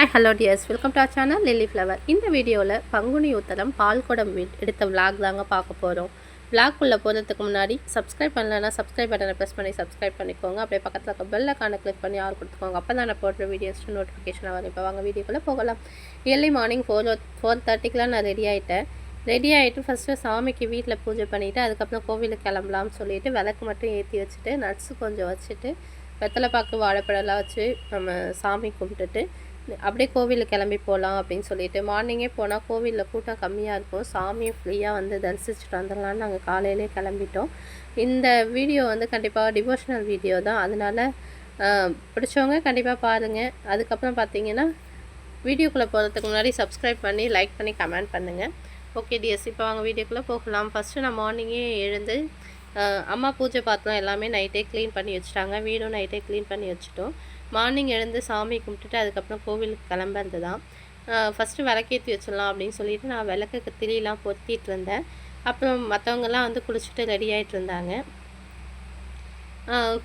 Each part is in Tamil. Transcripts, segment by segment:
Hi hello dears welcome to channel lily flower இந்த வீடியோவில் பங்குனி உத்தரம் பால் குடம் எடுத்த விளாக் தாங்க பார்க்க போகிறோம் விளாக்குள்ளே போகிறதுக்கு முன்னாடி சப்ஸ்கிரைப் பண்ணலைன்னா சப்ஸ்கிரைப் பட்டனை ப்ரெஸ் பண்ணி சப்ஸ்கிரைப் பண்ணிக்கோங்க. அப்படியே பக்கத்தில் இருக்க பெல் ஐக்கானை கிளிக் பண்ணி ஆள் கொடுத்துக்கோங்க. அப்போ தான் நான் போடுற வீடியோஸ் நோட்டிஃபிகேஷன் வரும். இப்போ வாங்க வீடியோக்குள்ளே போகலாம். ஏர்லி மார்னிங் ஃபோர் ஃபோர் தேர்ட்டிக்கெலாம் நான் ரெடி ஆகிட்டேன் ரெடி ஆகிட்டு ஃபஸ்ட்டு சாமிக்கு வீட்டில் பூஜை பண்ணிவிட்டு அதுக்கப்புறம் கோவிலுக்கு கிளம்பலாம்னு சொல்லிட்டு விளக்கு மட்டும் ஏற்றி வச்சுட்டு நட்ஸு கொஞ்சம் வச்சுட்டு வெத்தலை பாக்கு வாழைப்பழம்லாம் வச்சு நம்ம சாமி கும்பிட்டுட்டு அப்படியே கோவிலுக்கு கிளம்பி போகலாம் அப்படின்னு சொல்லிட்டு மார்னிங்கே போனால் கோவிலில் கூட்டம் கம்மியாக இருக்கும். சாமியை ஃப்ரீயாக வந்து தரிசிச்சுட்டு வந்துடலான்னு நாங்கள் காலையிலே கிளம்பிட்டோம். இந்த வீடியோ வந்து கண்டிப்பாக டிவோஷனல் வீடியோ தான். அதனால் பிடிச்சவங்க கண்டிப்பாக பாருங்கள் அதுக்கப்புறம் பார்த்தீங்கன்னா வீடியோக்குள்ளே போகிறதுக்கு முன்னாடி சப்ஸ்கிரைப் பண்ணி லைக் பண்ணி கமெண்ட் பண்ணுங்கள் ஓகே டிஎஸ் இப்போ வாங்க வீடியோக்குள்ளே போகலாம். ஃபஸ்ட்டு நான் மார்னிங்கே எழுந்து அம்மா பூஜை பாத்திரம் எல்லாமே நைட்டே க்ளீன் பண்ணி வச்சுட்டாங்க. வீடும் நைட்டே க்ளீன் பண்ணி வச்சுட்டோம். மார்னிங் எழுந்து சாமி கும்பிட்டுட்டு அதுக்கப்புறம் கோவிலுக்கு கிளம்புறது தான் ஃபஸ்ட்டு விளக்கேற்றி வச்சிடலாம் அப்படின்னு சொல்லிட்டு நான் விளக்குக்கு திரியெலாம் பொத்திட்டு இருந்தேன். அப்புறம் மற்றவங்கெல்லாம் வந்து குளிச்சுட்டு ரெடி ஆகிட்டு இருந்தாங்க.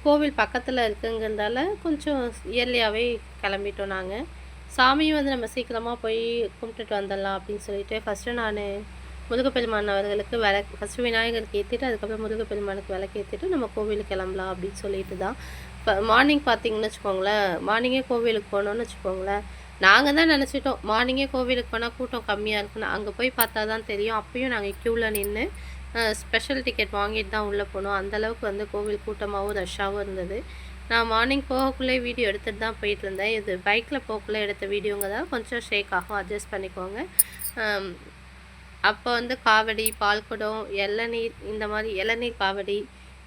கோவில் பக்கத்தில் இருக்குங்கிறதால கொஞ்சம் இயர்லியாகவே கிளம்பிட்டோம் நாங்கள் சாமியும் வந்து நம்ம சீக்கிரமாக போய் கும்பிட்டுட்டு வந்துடலாம் அப்படின்னு சொல்லிட்டு ஃபஸ்ட்டு நான் முருகப்பெருமான் அவர்களுக்கு விளக்கு ஃபஸ்ட்டு விநாயகருக்கு ஏற்றிட்டு அதுக்கப்புறம் முருகப்பெருமானுக்கு விளக்கு ஏற்றிட்டு நம்ம கோவிலுக்கு கிளம்பலாம் அப்படின்னு சொல்லிட்டு தான். இப்போ மார்னிங் பார்த்தீங்கன்னு வச்சுக்கோங்களேன் மார்னிங்கே கோவிலுக்கு போகணுன்னு வச்சுக்கோங்களேன் நாங்கள் தான் நினச்சிட்டோம் மார்னிங்கே கோவிலுக்கு போனால் கூட்டம் கம்மியாக இருக்குன்னு அங்கே போய் பார்த்தா தான் தெரியும். அப்பயும் நாங்கள் க்யூவில் நின்று ஸ்பெஷல் டிக்கெட் வாங்கிட்டு தான் உள்ளே போனோம். அந்தளவுக்கு வந்து கோவில் கூட்டமாகவும் ரஷ்ஷாகவும் இருந்தது. நான் மார்னிங் போகக்குள்ளே வீடியோ எடுத்துகிட்டு தான் போயிட்டு இருந்தேன். இது பைக்கில் போகக்குள்ளே எடுத்த வீடியோங்க தான். கொஞ்சம் ஷேக் ஆகும். அட்ஜஸ்ட் பண்ணிக்கோங்க. அப்போ வந்து காவடி பால்குடம் இளநீர் இந்த மாதிரி இளநீர் காவடி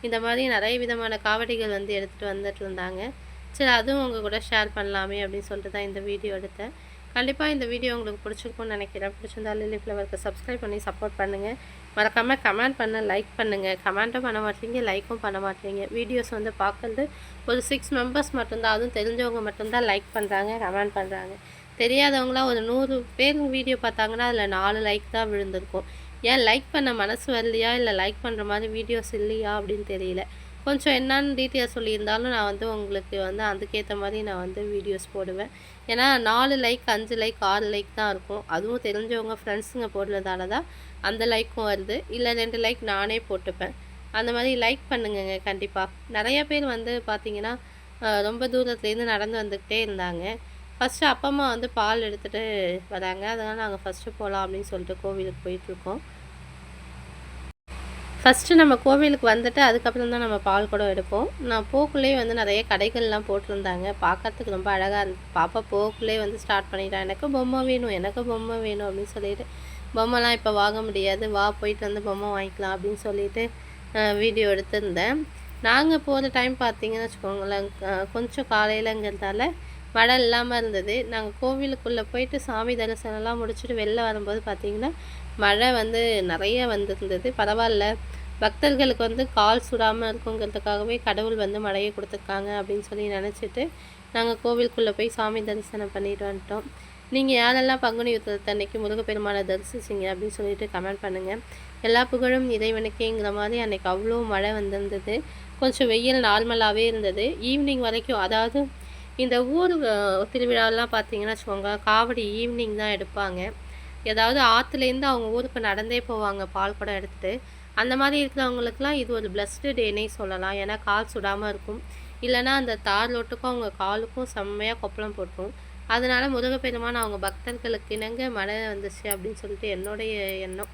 இந்த மாதிரி நிறைய விதமான காவடிகள் வந்து எடுத்துகிட்டு வந்துட்டு இருந்தாங்க. சரி அதுவும் உங்கள் கூட ஷேர் பண்ணலாமே அப்படின்னு சொல்லிட்டு தான் இந்த வீடியோ எடுத்தேன். கண்டிப்பாக இந்த வீடியோ உங்களுக்கு பிடிச்சிருக்கும்னு நினைக்கிறேன். பிடிச்சிருந்தா லில்லி ஃப்ளவருக்கு சப்ஸ்கிரைப் பண்ணி சப்போர்ட் பண்ணுங்கள் மறக்காமல் கமெண்ட் பண்ண லைக் பண்ணுங்கள் கமெண்ட்டும் பண்ண மாட்டீங்க லைக்கும் பண்ண மாட்டீங்க. வீடியோஸ் வந்து பார்க்கறது ஒரு சிக்ஸ் மெம்பர்ஸ் மட்டும்தான். அதுவும் தெரிஞ்சவங்க மட்டும்தான் லைக் பண்ணுறாங்க கமெண்ட் பண்ணுறாங்க தெரியாதவங்களாம் ஒரு நூறு பேர் வீடியோ பார்த்தாங்கன்னா அதில் நாலு லைக் தான் விழுந்திருக்கும். ஏன் லைக் பண்ண மனசு வரலையா? இல்லை லைக் பண்ணுற மாதிரி வீடியோஸ் இல்லையா அப்படின்னு தெரியல. கொஞ்சம் என்னன்னு டீட்டெயில் சொல்லியிருந்தாலும் நான் வந்து உங்களுக்கு வந்து அதுக்கேற்ற மாதிரி நான் வந்து வீடியோஸ் போடுவேன். ஏன்னா நாலு லைக் அஞ்சு லைக் ஆறு லைக் தான் இருக்கும். அதுவும் தெரிஞ்சவங்க ஃப்ரெண்ட்ஸுங்க போடுறதால தான் அந்த லைக்கும் வருது. இல்லை ரெண்டு லைக் நானே போட்டுப்பேன். அந்த மாதிரி லைக் பண்ணுங்கங்க கண்டிப்பாக நிறைய பேர் வந்து பார்த்திங்கன்னா ரொம்ப தூரத்துலேருந்து நடந்து வந்துக்கிட்டே இருந்தாங்க. ஃபஸ்ட்டு அப்பா அம்மா வந்து பால் எடுத்துகிட்டு வராங்க. அதனால் நாங்கள் ஃபஸ்ட்டு போகலாம் அப்படின்னு சொல்லிட்டு கோவிலுக்கு போயிட்டுருக்கோம் ஃபஸ்ட்டு நம்ம கோவிலுக்கு வந்துட்டு அதுக்கப்புறம் தான் நம்ம பால் குடம் எடுப்போம். நான் போக்குள்ளேயே வந்து நிறைய கடைகள்லாம் போட்டிருந்தாங்க. பார்க்கறதுக்கு ரொம்ப அழகாக இருந்துச்சு பாப்பா போக்குள்ளேயே வந்து ஸ்டார்ட் பண்ணிட்டான் எனக்கு பொம்மை வேணும் எனக்கு பொம்மை வேணும் அப்படின்னு சொல்லிட்டு பொம்மைலாம் இப்போ வாங்க முடியாது. வா போயிட்டு வந்து பொம்மை வாங்கிக்கலாம் அப்படின்னு சொல்லிட்டு வீடியோ எடுத்திருந்தேன். நாங்கள் போகிற டைம் பார்த்தீங்கன்னு வச்சுக்கோங்களேன் கொஞ்சம் காலையிலங்கிறதால மழை இல்லாமல் இருந்தது. நாங்கள் கோவிலுக்குள்ளே போயிட்டு சாமி தரிசனம்லாம் முடிச்சுட்டு வெளில வரும்போது பார்த்தீங்கன்னா மழை வந்து நிறைய வந்திருந்தது. பரவாயில்ல. பக்தர்களுக்கு வந்து கால் சுடாமல் இருக்குங்கிறதுக்காகவே கடவுள் வந்து மழையை கொடுத்துருக்காங்க அப்படின்னு சொல்லி நினச்சிட்டு நாங்கள் கோவிலுக்குள்ளே போய் சாமி தரிசனம் பண்ணிட்டு வந்துட்டோம். நீங்கள் யாரெல்லாம் பங்குனி உத்திரத்து அன்னைக்கு முருகப்பெருமானை தரிசிச்சிங்க அப்படின்னு சொல்லிட்டு கமெண்ட் பண்ணுங்கள் எல்லா புகழும் இறைவனுக்கேங்கிற மாதிரி அன்னைக்கு அவ்வளோ மழை வந்திருந்தது. கொஞ்சம் வெயில் நார்மலாகவே இருந்தது. ஈவினிங் வரைக்கும் அதாவது இந்த ஊர் திருவிழாலாம் பார்த்தீங்கன்னா வச்சுக்கோங்க காவடி ஈவினிங் தான் எடுப்பாங்க. ஏதாவது ஆற்றுலேருந்து அவங்க ஊருக்கு நடந்தே போவாங்க பால் குடம் எடுத்துகிட்டு அந்த மாதிரி இருக்கிறவங்களுக்குலாம் இது ஒரு பிளஸ்டு டேனே சொல்லலாம். ஏன்னா கால் சுடாமல் இருக்கும். இல்லைன்னா அந்த தார் ரோட்டுக்கும் அவங்க காலுக்கும் செம்மையாக கொப்பளம் போட்டுரும். அதனால் முருகப்பெருமான் அவங்க பக்தர்களுக்கு இணங்க மழை வந்துச்சு அப்படின்னு சொல்லிட்டு என்னுடைய எண்ணம்.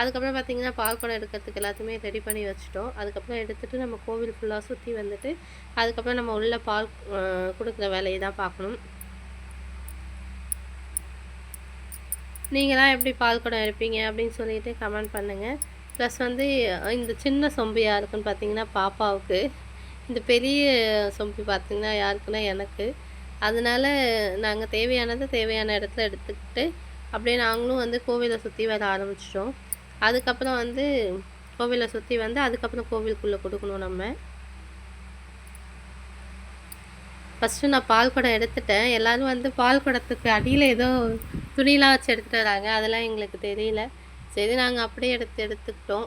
அதுக்கப்புறம் பார்த்தீங்கன்னா பால்குடம் எடுக்கிறதுக்கு எல்லாத்தையுமே ரெடி பண்ணி வச்சுட்டோம். அதுக்கப்புறம் எடுத்துகிட்டு நம்ம கோவில் ஃபுல்லாக சுற்றி வந்துட்டு அதுக்கப்புறம் நம்ம உள்ள பால் கொடுக்குற வேலையை தான் பார்க்கணும். நீங்களாம் எப்படி பால் குடம் எடுப்பீங்க அப்படின்னு சொல்லிட்டு கமெண்ட் பண்ணுங்கள் ப்ளஸ் வந்து இந்த சின்ன சொம்பு யாருக்குன்னு பார்த்தீங்கன்னா பாப்பாவுக்கு. இந்த பெரிய சொம்பு பார்த்தீங்கன்னா யாருக்குன்னா எனக்கு. அதனால நாங்கள் தேவையானதை தேவையான இடத்துல எடுத்துக்கிட்டு அப்படியே நாங்களும் வந்து கோவிலை சுற்றி வர ஆரம்பிச்சிட்டோம். அதுக்கப்புறம் வந்து கோவிலை சுற்றி வந்து அதுக்கப்புறம் கோவிலுக்குள்ளே கொடுக்கணும் நம்ம. ஃபஸ்ட்டு நான் பால் குடம் எடுத்துட்டேன். எல்லாரும் வந்து பால் குடத்துக்கு அடியில் ஏதோ துணிலாம் வச்சு எடுத்துட்டு வராங்க. அதெல்லாம் எங்களுக்கு தெரியல. சரி நாங்கள் அப்படியே எடுத்து எடுத்துக்கிட்டோம்.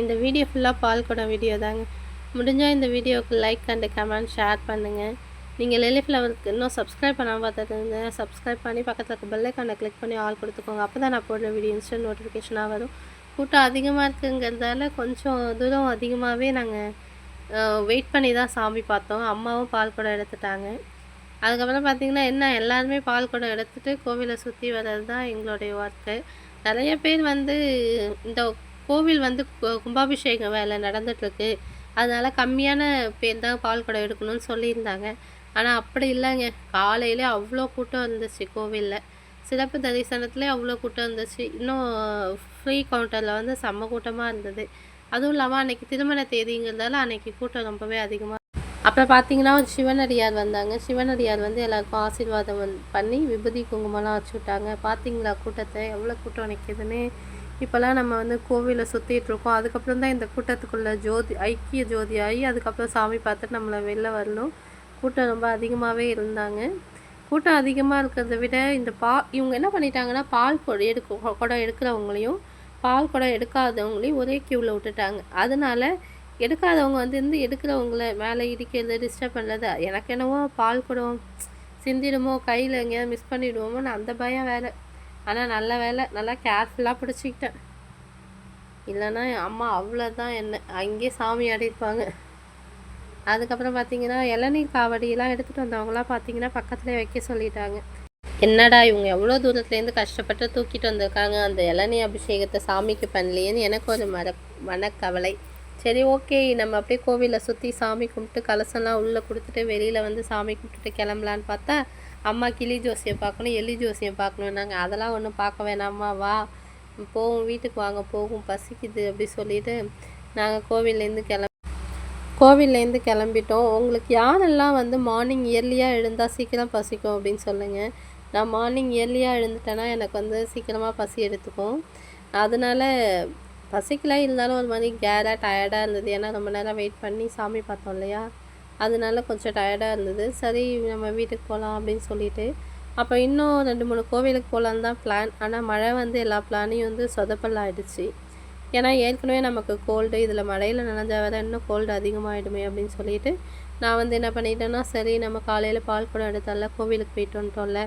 இந்த வீடியோ ஃபுல்லாக பால் குடம் வீடியோ தாங்க. முடிஞ்சால் இந்த வீடியோவுக்கு லைக் அண்ட் கமெண்ட் ஷேர் பண்ணுங்கள் நீங்கள் லெலி ஃப்ளவருக்கு இன்னும் சப்ஸ்கிரைப் பண்ணாமல் பார்த்துருங்க சப்ஸ்கிரைப் பண்ணி பக்கத்தில் இருக்க பெல்லைக்கானை கிளிக் பண்ணி ஆல் கொடுத்துக்கோங்க. அப்போ தான் நான் போடுற வீடியோ இன்ஸ்டன்ட் நோட்டிஃபிகேஷனாக வரும். கூட்டம் அதிகமாக இருக்குங்கிறதால கொஞ்சம் தூரம் அதிகமாகவே நாங்கள் வெயிட் பண்ணி தான் சாமி பார்த்தோம். அம்மாவும் பால் குடம் எடுத்துட்டாங்க. அதுக்கப்புறம் பார்த்திங்கன்னா என்ன எல்லாருமே பால் குடம் எடுத்துகிட்டு கோவிலை சுற்றி வர்றது தான் எங்களுடைய ஒர்க்கு நிறைய பேர் வந்து இந்த கோவில் வந்து கும்பாபிஷேகம் வேலை நடந்துகிட்ருக்கு அதனால் கம்மியான பேர் தான் பால் குடம் எடுக்கணும்னு சொல்லியிருந்தாங்க. ஆனால் அப்படி இல்லைங்க. காலையிலே அவ்வளோ கூட்டம் இருந்துச்சு கோவிலில். சிறப்பு தரிசனத்துலேயே அவ்வளோ கூட்டம் இருந்துச்சு இன்னும் ஃப்ரீ கவுண்டரில் வந்து செம்ம கூட்டமாக இருந்தது. அதுவும் இல்லாமல் அன்றைக்கி திருமண தேதிங்கிறதால அன்னைக்கு கூட்டம் ரொம்பவே அதிகமாக அப்புறம் பார்த்தீங்கன்னா ஒரு சிவனடியார் வந்தாங்க. சிவனடியார் வந்து எல்லாருக்கும் ஆசீர்வாதம் வந் பண்ணி விபூதி குங்குமம்லாம் வச்சு விட்டாங்க. பார்த்தீங்களா கூட்டத்தை? எவ்வளோ கூட்டம் நிற்கிதுன்னு இப்போல்லாம் நம்ம வந்து கோவிலை சுற்றிட்டுருக்கோம் அதுக்கப்புறம் தான் இந்த கூட்டத்துக்குள்ளே ஜோதி ஐக்கிய ஜோதி ஆகி அதுக்கப்புறம் சாமி பார்த்துட்டு நம்மளை வெளில வரணும். கூட்டம் ரொம்ப அதிகமாகவே இருந்தாங்க. கூட்டம் அதிகமாக இருக்கிறத விட இந்த பா இவங்க என்ன பண்ணிட்டாங்கன்னா பால் குடம் எடுக்க குடம் எடுக்கிறவங்களையும் பால் குடம் எடுக்காதவங்களையும் ஒரே க்யூவில் விட்டுட்டாங்க. அதனால எடுக்காதவங்க வந்து இருந்து எடுக்கிறவங்கள மேலே இடிக்கிறது டிஸ்டர்ப் பண்ணுறது எனக்கு என்னவோ பால் குடம் சிந்திடுமோ கையில் எங்கேயாவது மிஸ் பண்ணிடுவோமோன்னு அந்த பயம் வேலை ஆனால் நல்ல வேலை நல்லா கேர்ஃபுல்லாக பிடிச்சிக்கிட்டேன். இல்லைன்னா என் அம்மா அவ்வளோதான் என்ன அங்கேயே சாமி ஆடிருப்பாங்க அதுக்கப்புறம் பார்த்தீங்கன்னா இளநீர் காவடியெல்லாம் எடுத்துகிட்டு வந்தவங்களாம் பார்த்தீங்கன்னா பக்கத்துலேயே வைக்க சொல்லிட்டாங்க. என்னடா இவங்க எவ்வளோ தூரத்துலேருந்து கஷ்டப்பட்டு தூக்கிட்டு வந்திருக்காங்க? அந்த இளநீ அபிஷேகத்தை சாமிக்கு பண்ணலையேன்னு எனக்கு ஒரு மர மனக்கவலை. சரி ஓகே. நம்ம அப்படியே கோவிலில் சுற்றி சாமி கும்பிட்டு கலசம்லாம் உள்ளே கொடுத்துட்டு வெளியில் வந்து சாமி கும்பிட்டுட்டு கிளம்பலான்னு பார்த்தா அம்மா கிளி ஜோசியம் பார்க்கணும் எலி ஜோசியம் பார்க்கணுன்னாங்க அதெல்லாம் ஒன்றும் பார்க்க வேணாம்மா வா. போகும் வீட்டுக்கு வாங்க போகும் பசிக்குது அப்படி சொல்லிட்டு நாங்கள் கோவில்லேருந்து கிளம்ப கோவில்லேருந்து கிளம்பிட்டோம். உங்களுக்கு யாரெல்லாம் வந்து மார்னிங் இயர்லியாக எழுந்தால் சீக்கிரம் பசிக்கும் அப்படின்னு சொல்லுங்கள் நான் மார்னிங் இயர்லியாக எழுந்துட்டேன்னா எனக்கு வந்து சீக்கிரமாக பசி எடுத்துக்கும். அதனால பசிக்கல இருந்தாலும் ஒரு மாதிரி கேராக டயர்டாக இருந்தது. ஏன்னா ரொம்ப நேரம் வெயிட் பண்ணி சாமி பார்த்தோம் இல்லையா? அதனால கொஞ்சம் டயர்டாக இருந்தது. சரி நம்ம வீட்டுக்கு போகலாம் அப்படின்னு சொல்லிட்டு. அப்போ இன்னும் ரெண்டு மூணு கோவிலுக்கு போகலான்னு தான் பிளான் ஆனால் மழை வந்து எல்லா பிளானையும் வந்து சொதப்பல் ஆகிடுச்சி ஏன்னா ஏற்கனவே நமக்கு கோல்டு இதில் மழையில் நனைஞ்சா தான் இன்னும் கோல்டு அதிகமாகிடுமே அப்படின்னு சொல்லிட்டு நான் வந்து என்ன பண்ணிட்டேன்னா சரி நம்ம காலையில் பால் குடம் எடுத்தால கோவிலுக்கு போயிட்டு வந்துட்டோம்ல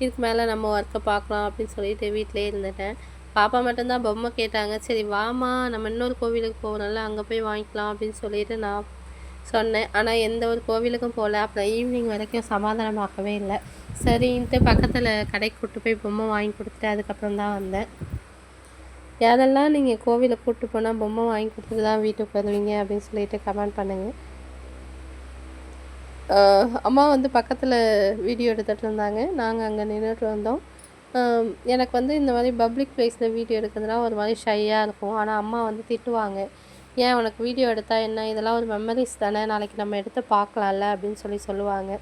இதுக்கு மேலே நம்ம ஒர்க்கை பார்க்கலாம் அப்படின்னு சொல்லிட்டு வீட்டிலே இருந்துட்டேன். பாப்பா மட்டும்தான் பொம்மை கேட்டாங்க. சரி வாமா நம்ம இன்னொரு கோவிலுக்கு போகணும்ல அங்கே போய் வாங்கிக்கலாம் அப்படின்னு சொல்லிட்டு நான் சொன்னேன். ஆனால் எந்த ஒரு கோவிலுக்கும் போகல. அப்புறம் ஈவினிங் வரைக்கும் சமாதானமாகவே இல்லை. சரின்ட்டு பக்கத்தில் கடைக்கு கூட்டு போய் பொம்மை வாங்கி கொடுத்துட்டு அதுக்கப்புறம் தான் வந்தேன். யாரெல்லாம் நீங்கள் கோவிலை கூப்பிட்டு போனால் பொம்மை வாங்கி கொடுத்துட்டு தான் வீட்டுக்கு வருவீங்க அப்படின்னு சொல்லிட்டு கமெண்ட் பண்ணுங்கள் அம்மா வந்து பக்கத்தில் வீடியோ எடுத்துகிட்டு இருந்தாங்க. நாங்கள் அங்கே நின்றுட்டு இருந்தோம். எனக்கு வந்து இந்த மாதிரி பப்ளிக் பிளேஸில் வீடியோ எடுக்கிறதுனா ஒரு மாதிரி ஷையாக இருக்கும். ஆனால் அம்மா வந்து திட்டுவாங்க. ஏன் உனக்கு வீடியோ எடுத்தால் என்ன? இதெல்லாம் ஒரு மெமரிஸ் தானே. நாளைக்கு நம்ம எடுத்து பார்க்கலாம்ல? அப்படின்னு சொல்லி சொல்லுவாங்க.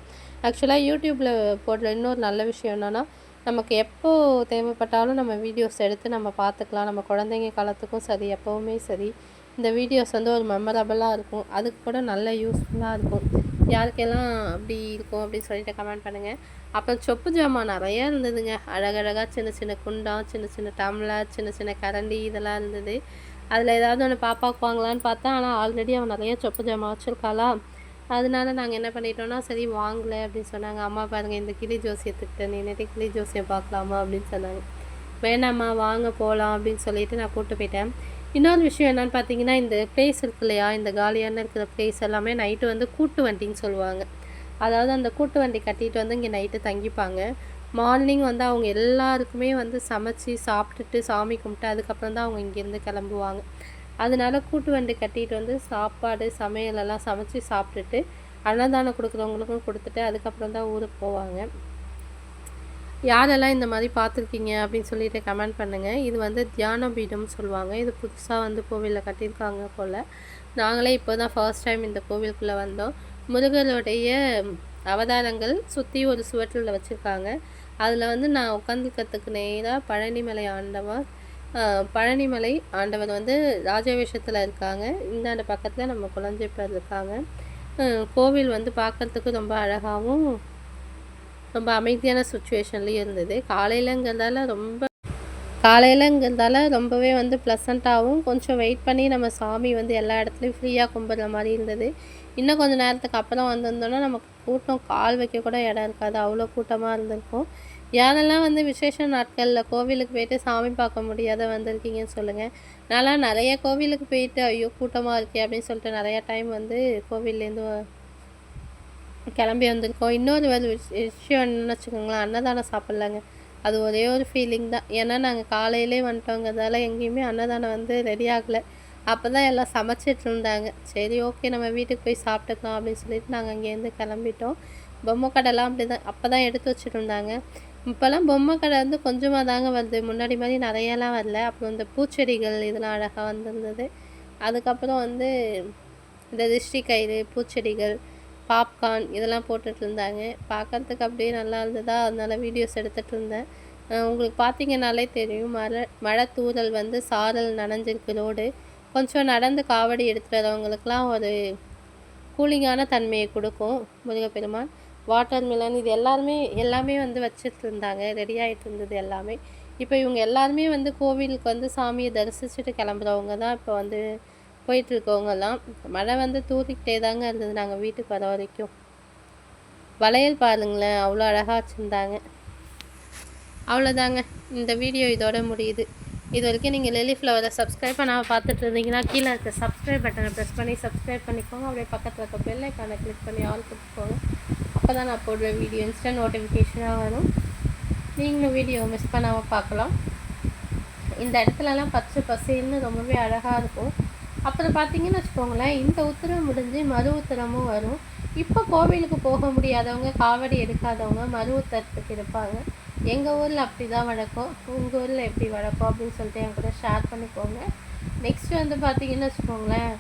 ஆக்சுவலாக யூடியூப்பில் போடுற இன்னொரு நல்ல விஷயம் என்னென்னா நமக்கு எப்போ தேவைப்பட்டாலும் நம்ம வீடியோஸ் எடுத்து நம்ம பார்த்துக்கலாம். நம்ம குழந்தைங்க காலத்துக்கும் சரி எப்போவுமே சரி. இந்த வீடியோஸ் வந்து ஒரு மெமரபுளாக இருக்கும். அதுக்கு கூட நல்ல யூஸ்ஃபுல்லாக இருக்கும். யாருக்கெல்லாம் அப்படி இருக்கும் அப்படின்னு சொல்லிட்டு கமெண்ட் பண்ணுங்கள் அப்புறம் சொப்பு ஜாமான் நிறையா இருந்ததுங்க. அழகழகாக சின்ன சின்ன குண்டான் சின்ன சின்ன டம்ளர் சின்ன சின்ன கரண்டி இதெல்லாம் இருந்தது. அதில் ஏதாவது ஒன்று பாப்பாவுக்கு வாங்கலான்னு பார்த்தா ஆனால் ஆல்ரெடி அவன் நிறைய சொப்பு ஜாமான் வச்சுருக்காளா? அதனால நாங்கள் என்ன பண்ணிட்டோம்னா சரி வாங்கலை அப்படின்னு சொன்னாங்க. அம்மா பாருங்கள் இந்த கிளி ஜோசியத்துக்கிட்ட நின்றுட்டு கிளி ஜோசியம் பார்க்கலாமா அப்படின்னு சொன்னாங்க. வேணாம்மா வாங்க போகலாம் அப்படின்னு சொல்லிட்டு நான் கூப்பிட்டு போயிட்டேன். இன்னொரு விஷயம் என்னென்னு பார்த்தீங்கன்னா இந்த பிளேஸ் இருக்கு இல்லையா இந்த காலியான இருக்கிற பிளேஸ் எல்லாமே நைட்டு வந்து கூட்டு வண்டின்னு சொல்லுவாங்க. அதாவது அந்த கூட்டு வண்டி கட்டிட்டு வந்து இங்கே நைட்டு தங்கிப்பாங்க. மார்னிங் வந்து அவங்க எல்லாருக்குமே வந்து சமைச்சு சாப்பிட்டுட்டு சாமி கும்பிட்டு அதுக்கப்புறம் தான் அவங்க இங்கேருந்து கிளம்புவாங்க. அதனால கூட்டு வண்டி கட்டிட்டு வந்து சாப்பாடு சமையலெல்லாம் சமைச்சு சாப்பிட்டுட்டு அன்னதானம் கொடுக்குறவங்களுக்கும் கொடுத்துட்டு அதுக்கப்புறம் தான் ஊருக்கு போவாங்க. யாரெல்லாம் இந்த மாதிரி பார்த்துருக்கீங்க அப்படின்னு சொல்லிட்டு கமெண்ட் பண்ணுங்கள் இது வந்து தியான பீடம்னு சொல்லுவாங்க. இது புதுசாக வந்து கோவிலில் கட்டியிருக்காங்க போல். நாங்களே இப்போ தான் ஃபர்ஸ்ட் டைம் இந்த கோவிலுக்குள்ளே வந்தோம். முருகருடைய அவதாரங்கள் சுற்றி ஒரு சுவற்றில் வச்சுருக்காங்க. அதில் வந்து நான் உட்காந்துக்கிறதுக்கு நேராக பழனிமலை ஆண்டவன் பழனிமலை ஆண்டவர் வந்து ராஜவேஷத்தில் இருக்காங்க. இந்தாண்ட பக்கத்தில் நம்ம குழந்தைப்பர் இருக்காங்க. கோவில் வந்து பார்க்கறதுக்கு ரொம்ப அழகாகவும் ரொம்ப அமைதியான சுச்சுவேஷன்லேயும் இருந்தது. காலையிலங்கிறதால ரொம்ப காலையிலங்கிறதால ரொம்பவே வந்து ப்ளசண்ட்டாகவும் கொஞ்சம் வெயிட் பண்ணி நம்ம சாமி வந்து எல்லா இடத்துலையும் ஃப்ரீயாக கும்பிட்ற மாதிரி இருந்தது. இன்னும் கொஞ்சம் நேரத்துக்கு அப்புறம் வந்திருந்தோன்னா நமக்கு கூட்டம் கால் வைக்க கூட இடம் இருக்காது. அவ்வளோ கூட்டமாக இருந்திருக்கும். யாரெல்லாம் வந்து விசேஷ நாட்களில் கோவிலுக்கு போயிட்டு சாமி பார்க்க முடியாத வந்திருக்கீங்கன்னு சொல்லுங்கள் நான்லாம் நிறைய கோவிலுக்கு போயிட்டு ஐயோ கூட்டமாக இருக்கே அப்படின்னு சொல்லிட்டு நிறையா டைம் வந்து கோவில்லேருந்து கிளம்பி வந்திருக்கோம். இன்னொரு ஒரு விஷயம் என்னன்னு வச்சுக்கோங்களேன் அன்னதானம் சாப்பிட்லாங்க. அது ஒரே ஒரு ஃபீலிங் தான். ஏன்னா நாங்கள் காலையிலே வந்துட்டோங்கிறதால எங்கேயுமே அன்னதானம் வந்து ரெடி ஆகலை. அப்போ தான் எல்லாம் சமைச்சிட்டு இருந்தாங்க. சரி ஓகே நம்ம வீட்டுக்கு போய் சாப்பிட்டுக்கலாம் அப்படின்னு சொல்லிட்டு நாங்கள் அங்கேருந்து கிளம்பிட்டோம். பொம்மை கடைலாம் அப்படி தான் அப்போ தான் எடுத்து வச்சுட்டு இருந்தாங்க. இப்போல்லாம் பொம்மை கடை வந்து கொஞ்சமாக தாங்க வருது. முன்னாடி மாதிரி நிறையலாம் வரல. அப்புறம் இந்த பூச்செடிகள் இதெல்லாம் அழகாக வந்திருந்தது. அதுக்கப்புறம் வந்து இந்த திருஷ்டி கயிறு பூச்செடிகள் பாப்கார்ன் இதெல்லாம் போட்டுட்டு இருந்தாங்க. பார்க்கறதுக்கு அப்படியே நல்லா இருந்ததா? அதனால வீடியோஸ் எடுத்துகிட்டு இருந்தேன். உங்களுக்கு பார்த்தீங்கனாலே தெரியும். மழை மழை தூரல் வந்து சாரல் நனைஞ்சிருக்கு ரோடு. கொஞ்சம் நடந்து காவடி எடுத்துகிட்டு வரவங்களுக்குலாம் ஒரு கூலிங்கான தன்மையை கொடுக்கும் முருகப்பெருமான். வாட்டர் மிலன் இது எல்லாருமே எல்லாமே வந்து வச்சுட்டு இருந்தாங்க ரெடி ஆகிட்டு இருந்தது எல்லாமே. இப்போ இவங்க எல்லாருமே வந்து கோவிலுக்கு வந்து சாமியை தரிசிச்சுட்டு கிளம்புறவங்க தான் இப்போ வந்து போயிட்டுருக்கவங்கெல்லாம் மழை வந்து தூரிக்கிட்டே தாங்க இருந்தது நாங்கள் வீட்டுக்கு வர வரைக்கும். வளையல் பாருங்களேன் அவ்வளோ அழகாக வச்சுருந்தாங்க. அவ்வளோதாங்க. இந்த வீடியோ இதோட முடியுது. இது வரைக்கும் நீங்கள் லெலி ஃப்ளவரை சப்ஸ்கிரைப் பண்ணாமல் பார்த்துட்டு இருந்தீங்கன்னா கீழே இருக்க சப்ஸ்கிரைப் பட்டனை ப்ரெஸ் பண்ணி சப்ஸ்கிரைப் பண்ணிக்கோங்க. அப்படியே பக்கத்தில் இருக்க பெல் கிளிக் பண்ணி ஆல் கொடுத்துக்கோங்க. அப்போ தான் நான் போடுற வீடியோ இன்ஸ்டன்ட் நோட்டிஃபிகேஷனாக வரும். நீங்களும் வீடியோ மிஸ் பண்ணாமல் பார்க்கலாம். இந்த இடத்துலலாம் பச்சை பசேல்னு ரொம்பவே அழகாக இருக்கும். அப்புறம் பார்த்தீங்கன்னு வச்சுக்கோங்களேன் இந்த உத்தரவு முடிஞ்சு மறு உத்தரமும் வரும். இப்போ கோவிலுக்கு போக முடியாதவங்க காவடி எடுக்காதவங்க மறு உத்தரத்துக்கு இருப்பாங்க. எங்கள் ஊரில் அப்படி தான் வழக்கம். உங்கள் ஊரில் எப்படி வழக்கம் அப்படின்னு சொல்லிட்டு என் கூட ஷேர் பண்ணிக்கோங்க. நெக்ஸ்ட் வந்து பார்த்தீங்கன்னு வச்சுக்கோங்களேன்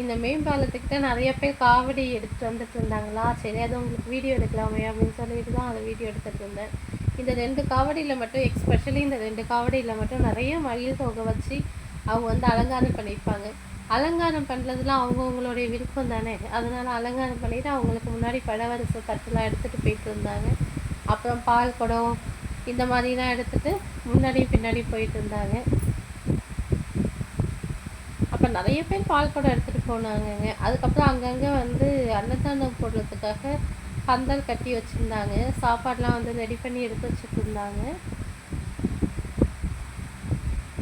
இந்த மேம்பாலத்துக்கிட்ட நிறைய பேர் காவடி எடுத்துகிட்டு வந்துட்டு இருந்தாங்களா? சரி அது உங்களுக்கு வீடியோ எடுக்கலாமே அப்படின்னு சொல்லிட்டு தான் அதை வீடியோ எடுத்துகிட்டு இருந்தேன். இந்த ரெண்டு காவடியில் மட்டும் எக்ஸ்பெஷலி இந்த ரெண்டு காவடியில் மட்டும் நிறைய மயில் தொகை வச்சு அவங்க வந்து அலங்காரம் பண்ணியிருப்பாங்க. அலங்காரம் பண்ணுறதுலாம் அவங்கவுங்களுடைய விருப்பம் தானே? அதனால் அலங்காரம் பண்ணிவிட்டு அவங்களுக்கு முன்னாடி பழவரிசை தட்டுலாம் எடுத்துகிட்டு போயிட்டு இருந்தாங்க. அப்புறம் பால் குடம் இந்த மாதிரிலாம் எடுத்துகிட்டு முன்னாடி பின்னாடி போயிட்டு இருந்தாங்க. அப்போ நிறைய பேர் பால் குடம் எடுத்துகிட்டு போனாங்கங்க. அதுக்கப்புறம் அங்கங்கே வந்து அன்னதானம் போடுறதுக்காக பந்தல் கட்டி வச்சுருந்தாங்க. சாப்பாடெலாம் வந்து ரெடி பண்ணி எடுத்து வச்சுட்டு இருந்தாங்க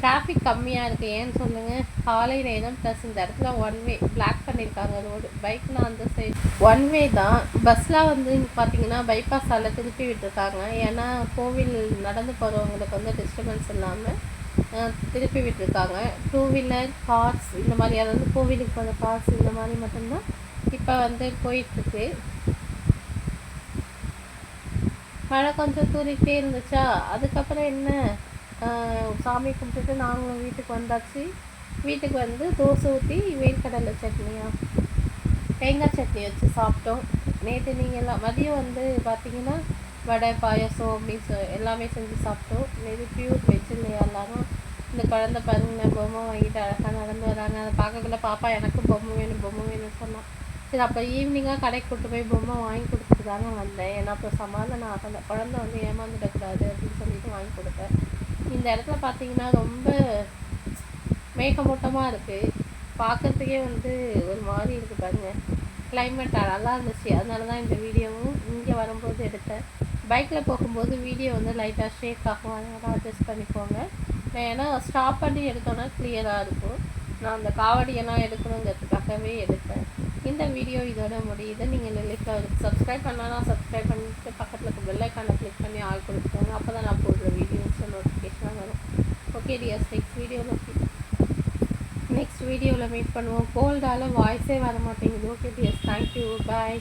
டிராஃபிக் கம்மியாக இருக்குது ஏன்னு சொல்லுங்கள் காலை நேரம் ப்ளஸ் இந்த இடத்துல ஒன் வே பிளாக் பண்ணியிருக்காங்க ரோடு பைக்னால் அந்த சைடு ஒன் வே தான். பஸ்லாம் வந்து பார்த்தீங்கன்னா பைபாஸால் திருப்பி விட்டுருக்காங்க. ஏன்னா கோவில் நடந்து போகிறவங்களுக்கு வந்து டிஸ்டர்பன்ஸ் இல்லாமல் திருப்பி விட்டுருக்காங்க. டூ வீலர் கார்ஸ் இந்த மாதிரி அதாவது கோவிலுக்கு போகிற கார்ஸ் இந்த மாதிரி மட்டும்தான் இப்போ வந்து போயிட்டுருக்கு. மழை கொஞ்சம் தூரிக்கிட்டே இருந்துச்சா? அதுக்கப்புறம் என்ன? சாமி கும்பிட்டுட்டு நாங்களும் வீட்டுக்கு வந்தாச்சு. வீட்டுக்கு வந்து தோசை ஊற்றி வேர்க்கடலை சட்னியா? தேங்காய் சட்னி வச்சு சாப்பிட்டோம். நேற்று நீங்கள் எல்லாம் மதியம் வந்து பார்த்தீங்கன்னா வடை பாயசம் அப்படின்னு எல்லாமே செஞ்சு சாப்பிட்டோம். நேற்று பியூர் வெஜ் இல்லையா எல்லாரும்? இந்த குழந்த பாருங்க பொம்மை வாங்கிட்டு அழகாக நடந்து வராங்க. அதை பார்க்கக்குள்ள பாப்பா எனக்கும் பொம்மை வேணும் பொம்மை வேணும்னு சொன்னான் சரி அப்போ ஈவினிங்காக கடைக்கு கூட்டு போய் பொம்மை வாங்கி கொடுத்துட்டு தாங்க வந்தேன். ஏன்னா அப்போ சமாதானம் ஆகலை. குழந்த வந்து ஏமாந்துடக்கூடாது அப்படின்னு சொல்லிட்டு வாங்கி கொடுத்தேன். இந்த இடத்துல பார்த்தீங்கன்னா ரொம்ப மேகமூட்டமாக இருக்குது பார்க்குறதுக்கே வந்து ஒரு மாதிரி இருக்குது பாருங்கள் கிளைமேட் நல்லா இருந்துச்சு. அதனால தான் இந்த வீடியோவும் இங்கே வரும்போது எடுத்தேன். பைக்கில் போகும்போது வீடியோ வந்து லைட்டாக ஷேக் ஆகும். அதனால் அட்ஜஸ்ட் பண்ணிக்கோங்க. ஏன்னா ஸ்டாப் பண்ணி எடுத்தோன்னா கிளியராக இருக்கும். நான் அந்த காவடியெல்லாம் எடுக்கணுங்கிறதுக்காகவே எடுப்பேன் இந்த வீடியோ இதோட முடியுது. நீங்கள் லிஃப்ட்டில் சப்ஸ்கிரைப் பண்ணலாம் சப்ஸ்கிரைப் பண்ணிட்டு பக்கத்தில் இருக்க பெல்லைக்கான கிளிக் பண்ணி ஆள் கொடுத்துக்கோங்க. அப்போ தான் நான் போடுற வீடியோஸ் நோட்டிஃபிகேஷனாக வரும். ஓகே டியர்ஸ் நெக்ஸ்ட் வீடியோவில் நெக்ஸ்ட் வீடியோவில் மீட் பண்ணுவோம். கோல்டால் வாய்ஸே வர மாட்டேங்குது ஓகே டியர்ஸ் தேங்க்யூ பாய்